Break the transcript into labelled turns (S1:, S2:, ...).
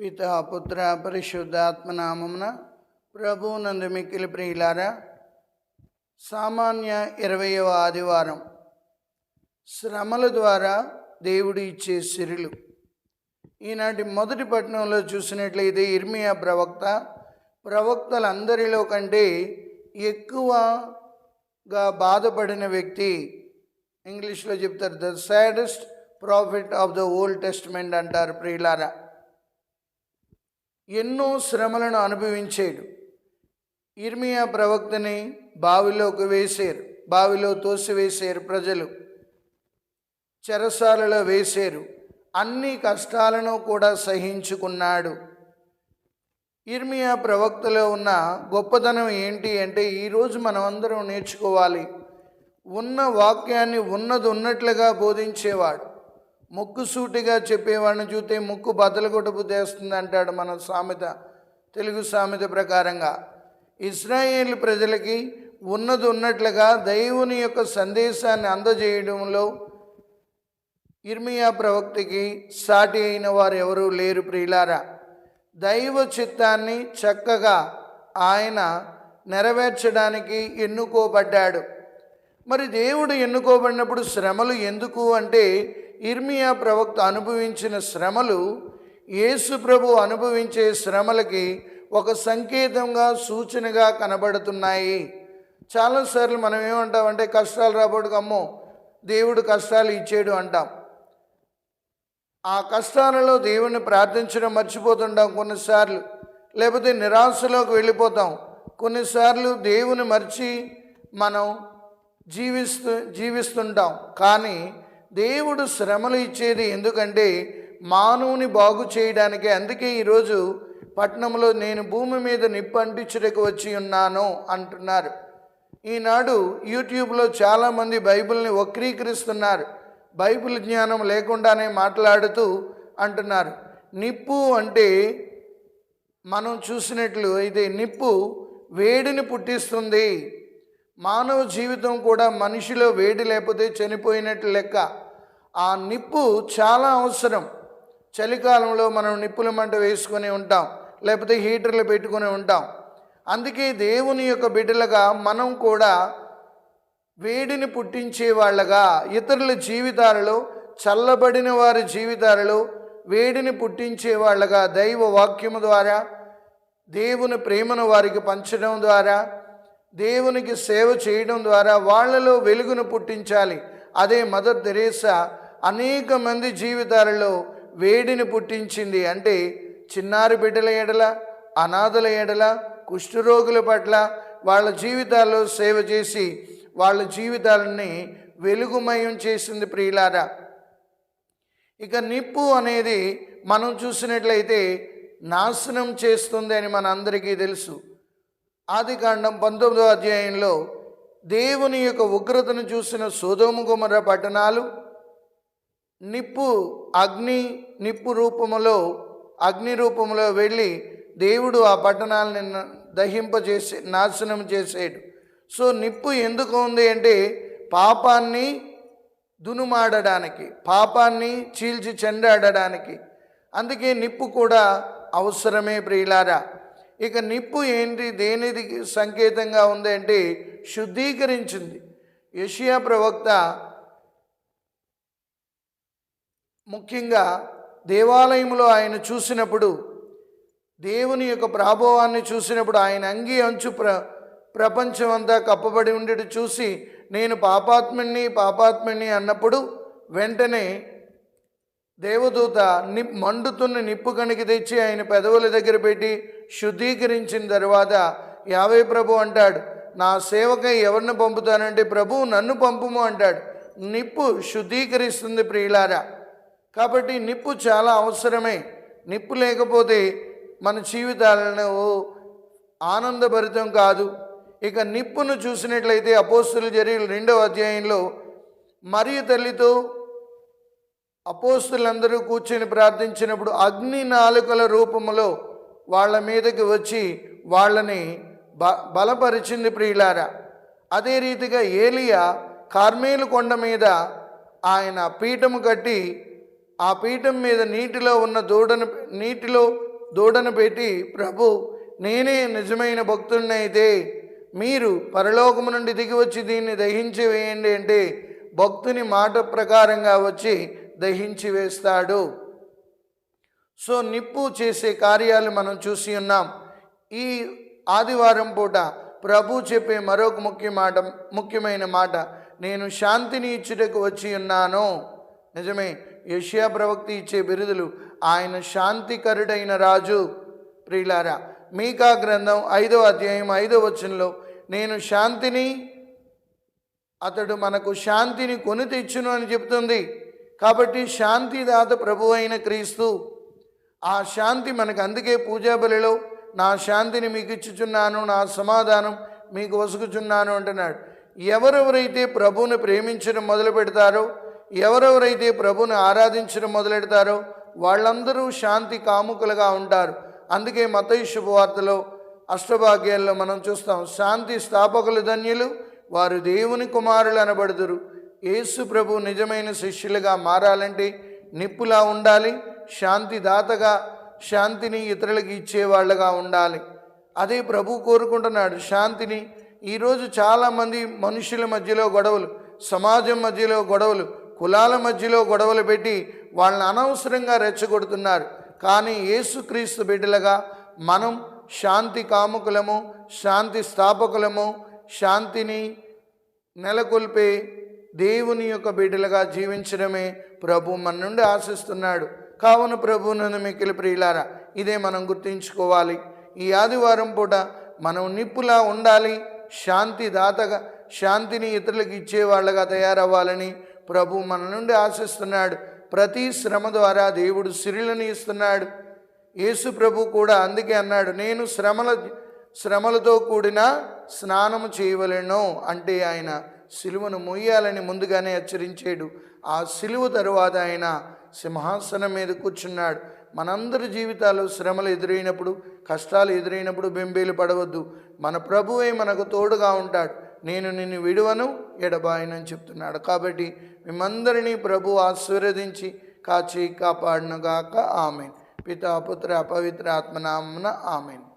S1: పిత పుత్ర పరిశుద్ధ ఆత్మనామమున ప్రభు ప్రభునందు మిక్కిలి ప్రియులారా సామాన్య ఇరవయవ ఆదివారం. శ్రమల ద్వారా దేవుడు ఇచ్చే సిరులు. ఈనాటి మొదటి పట్టణంలో చూసినట్లయితే ఇర్మియా ప్రవక్త ప్రవక్తలందరిలో కంటే ఎక్కువగా బాధపడిన వ్యక్తి ఇంగ్లీష్లో చెప్తారు the saddest prophet of the old testament అంటారు ప్రియులారా. ఎన్నో శ్రమలను అనుభవించాడు. ఇర్మియా ప్రవక్తని బావిలోకి వేశారు. బావిలో తోసివేశారు ప్రజలు. చెరసాలలో వేశారు. అన్ని కష్టాలను కూడా సహించుకున్నాడు. ఇర్మియా ప్రవక్తలో ఉన్న గొప్పతనం ఏంటి అంటే ఈరోజు మనమందరం నేర్చుకోవాలి. ఉన్న వాక్యాన్ని ఉన్నది ఉన్నట్లుగా బోధించేవాడు. ముక్కు సూటిగా చెప్పేవాడిని చూస్తే ముక్కు బద్దలు చేస్తుంది అంటాడు మన సామెత తెలుగు సామెత ప్రకారంగా. ఇస్రాయేల్ ప్రజలకి ఉన్నది ఉన్నట్లుగా దైవుని యొక్క సందేశాన్ని అందజేయడంలో ఇర్మియా ప్రవక్తకి సాటి అయిన వారు ఎవరూ లేరు ప్రియులారా. దైవ చిత్తాన్ని చక్కగా ఆయన నెరవేర్చడానికి ఎన్నుకోబడ్డాడు. మరి దేవుడు ఎన్నుకోబడినప్పుడు శ్రమలు ఎందుకు అంటే ఇర్మియా ప్రవక్త అనుభవించిన శ్రమలు యేసు ప్రభు అనుభవించే శ్రమలకి ఒక సంకేతంగా సూచనగా కనబడుతున్నాయి. చాలాసార్లు మనం ఏమంటామంటే కష్టాలు రాబోడుకు అమ్మో దేవుడు కష్టాలు ఇచ్చేడు అంటాం. ఆ కష్టాలలో దేవుణ్ణి ప్రార్థించడం మర్చిపోతుంటాం కొన్నిసార్లు. లేకపోతే నిరాశలోకి వెళ్ళిపోతాం. కొన్నిసార్లు దేవుని మర్చి మనం జీవిస్తూ జీవిస్తుంటాం. కానీ దేవుడు శ్రమలు ఇచ్చేది ఎందుకంటే మానవుని బాగు చేయడానికే. అందుకే ఈరోజు పట్టణంలో నేను భూమి మీద నిప్పు అంటించుటకు వచ్చి ఉన్నాను అంటున్నారు. ఈనాడు యూట్యూబ్లో చాలామంది బైబిల్ని వక్రీకరిస్తున్నారు. బైబిల్ జ్ఞానం లేకుండానే మాట్లాడుతూ అంటున్నారు. నిప్పు అంటే మనం చూసినట్లు అయితే నిప్పు వేడిని పుట్టిస్తుంది. మానవ జీవితం కూడా మనిషిలో వేడి లేకపోతే చనిపోయినట్లు లెక్క. ఆ నిప్పు చాలా అవసరం. చలికాలంలో మనం నిప్పుల మంట వేసుకొని ఉంటాం లేకపోతే హీటర్లు పెట్టుకొని ఉంటాం. అందుకే దేవుని యొక్క బిడ్డలుగా మనం కూడా వేడిని పుట్టించే వాళ్ళగా ఇతరుల జీవితాలలో చల్లబడిన వారి జీవితాలలో వేడిని పుట్టించే వాళ్ళగా దైవ వాక్యము ద్వారా దేవుని ప్రేమను వారికి పంచడం ద్వారా దేవునికి సేవ చేయడం ద్వారా వాళ్ళలో వెలుగును పుట్టించాలి. అదే మదర్ తెరేసా అనేక మంది జీవితాలలో వేడిని పుట్టించింది. అంటే చిన్నారి బిడ్డల ఎడల అనాథల ఎడల కుష్ఠరోగుల పట్ల వాళ్ళ జీవితాల్లో సేవ చేసి వాళ్ళ జీవితాలని వెలుగుమయం చేసింది ప్రియులారా. ఇక నిప్పు అనేది మనం చూసినట్లయితే నాశనం చేస్తుంది అని మనందరికీ తెలుసు. ఆది కాండం పంతొమ్మిదో అధ్యాయంలో దేవుని యొక్క ఉగ్రతను చూసిన సోదోము గుమర పట్టణాలు నిప్పు అగ్ని నిప్పు రూపములో అగ్ని రూపంలో వెళ్ళి దేవుడు ఆ పట్టణాలని దహింపజేసి నాశనం చేసేడు. సో నిప్పు ఎందుకు ఉంది అంటే పాపాన్ని దునుమాడడానికి పాపాన్ని చీల్చి చెండాడడానికి. అందుకే నిప్పు కూడా అవసరమే ప్రియులారా. ఇక నిప్పు ఏంటి దేనిది సంకేతంగా ఉంది అంటే శుద్ధీకరించింది. యషియా ప్రవక్త ముఖ్యంగా దేవాలయంలో ఆయన చూసినప్పుడు దేవుని యొక్క ప్రాభవాన్ని చూసినప్పుడు ఆయన అంగి అంచు ప్ర ప్రపంచం అంతా కప్పబడి ఉండేటి చూసి నేను పాపాత్ముణ్ణి పాపాత్ముణ్ణి అన్నప్పుడు వెంటనే దేవదూత ని మండుతున్న నిప్పు కణికి తెచ్చి ఆయన పెదవుల దగ్గర పెట్టి శుద్ధీకరించిన తర్వాత యావే ప్రభు అంటాడు నా సేవకై ఎవరిని పంపుతానంటే ప్రభు నన్ను పంపుము అంటాడు. నిప్పు శుద్ధీకరిస్తుంది ప్రియులారా. కాబట్టి నిప్పు చాలా అవసరమే. నిప్పు లేకపోతే మన జీవితాలను ఆనందభరితం కాదు. ఇక నిప్పును చూసినట్లయితే అపోస్తుల చర్యలు రెండవ అధ్యాయంలో మరియు తల్లితో అపోస్తులందరూ కూర్చొని ప్రార్థించినప్పుడు అగ్ని నాలుకల రూపములో వాళ్ళ మీదకి వచ్చి వాళ్ళని బ బలపరిచింది ప్రియులారా. అదే రీతిగా ఏలియా కార్మేలు కొండ మీద ఆయన పీఠము కట్టి ఆ పీఠం మీద నీటిలో ఉన్న దూడను నీటిలో దూడను పెట్టి ప్రభు నేనే నిజమైన భక్తుడినైతే మీరు పరలోకము నుండి దిగి వచ్చి దీన్ని దహించి వేయండి అంటే భక్తుని మాట ప్రకారంగా వచ్చి దహించి వేస్తాడు. సో నిప్పు చేసే కార్యాలు మనం చూసి ఉన్నాం. ఈ ఆదివారం పూట ప్రభు చెప్పే మరొక ముఖ్య మాట ముఖ్యమైన మాట నేను శాంతిని ఇచ్చుటకు వచ్చి ఉన్నాను. నిజమే యష్యా ప్రవక్త ఇచ్చే బిరుదులు ఆయన శాంతికరుడైన రాజు. ప్రియులారా మీకా గ్రంథం ఐదవ అధ్యాయం ఐదవ వచనంలో నేను శాంతిని అతడు మనకు శాంతిని కొని తెచ్చును అని చెప్తుంది కాబట్టి శాంతిదాత ప్రభు అయిన క్రీస్తు ఆ శాంతి మనకు అందుకే పూజాబలిలో నా శాంతిని మీకు ఇచ్చుచున్నాను నా సమాధానం మీకు వసుకుచున్నాను అంటున్నాడు. ఎవరెవరైతే ప్రభువుని ప్రేమించడం మొదలు పెడతారో ఎవరెవరైతే ప్రభుని ఆరాధించడం మొదలెడతారో వాళ్ళందరూ శాంతి కాముకులుగా ఉంటారు. అందుకే మత శుభవార్తలో అష్టభాగ్యాల్లో మనం చూస్తాం శాంతి స్థాపకులు ధన్యులు వారు దేవుని కుమారులు అనబడుదురు. యేసు ప్రభు నిజమైన శిష్యులుగా మారాలంటే నిప్పులా ఉండాలి శాంతి దాతగా శాంతిని ఇతరులకు ఇచ్చేవాళ్ళగా ఉండాలి. అదే ప్రభు కోరుకుంటున్నాడు శాంతిని. ఈరోజు చాలామంది మనుషుల మధ్యలో గొడవలు సమాజం మధ్యలో గొడవలు కులాల మధ్యలో గొడవలు పెట్టి వాళ్ళని అనవసరంగా రెచ్చగొడుతున్నారు. కానీ యేసుక్రీస్తు బిడ్డలుగా మనం శాంతి కాముకులము శాంతి స్థాపకులము శాంతిని నెలకొల్పే దేవుని యొక్క బిడ్డలుగా జీవించడమే ప్రభు మన నుండి ఆశిస్తున్నాడు. కావున ప్రభు నన్ను మిక్కిలి ప్రియులారా ఇదే మనం గుర్తుంచుకోవాలి. ఈ ఆదివారం పూట మనం నిప్పులా ఉండాలి శాంతి దాతగా శాంతిని ఇతరులకు ఇచ్చేవాళ్ళగా తయారవ్వాలని ప్రభు మన నుండి ఆశిస్తున్నాడు. ప్రతి శ్రమ ద్వారా దేవుడు సిరిలను ఇస్తున్నాడు. యేసు ప్రభు కూడా అందుకే అన్నాడు నేను శ్రమల శ్రమలతో కూడిన స్నానము చేయవలను. అంటే ఆయన సిలువను మొయ్యాలని ముందుగానే హెచ్చరించాడు. ఆ సిలువ తరువాత ఆయన సింహాసనం మీద కూర్చున్నాడు. మనందరి జీవితాల్లో శ్రమలు ఎదురైనప్పుడు కష్టాలు ఎదురైనప్పుడు బెంబేలు పడవద్దు. మన ప్రభువే మనకు తోడుగా ఉంటాడు. నేను నిన్ను విడువను ఎడబాయనని చెప్తున్నాడు. కాబట్టి మేమందరినీ ప్రభు ఆశీర్వదించి కాచి కాపాడునుగాక. ఆమెన్. పితాపుత్ర పుత్ర ఆత్మనామన ఆమెన్.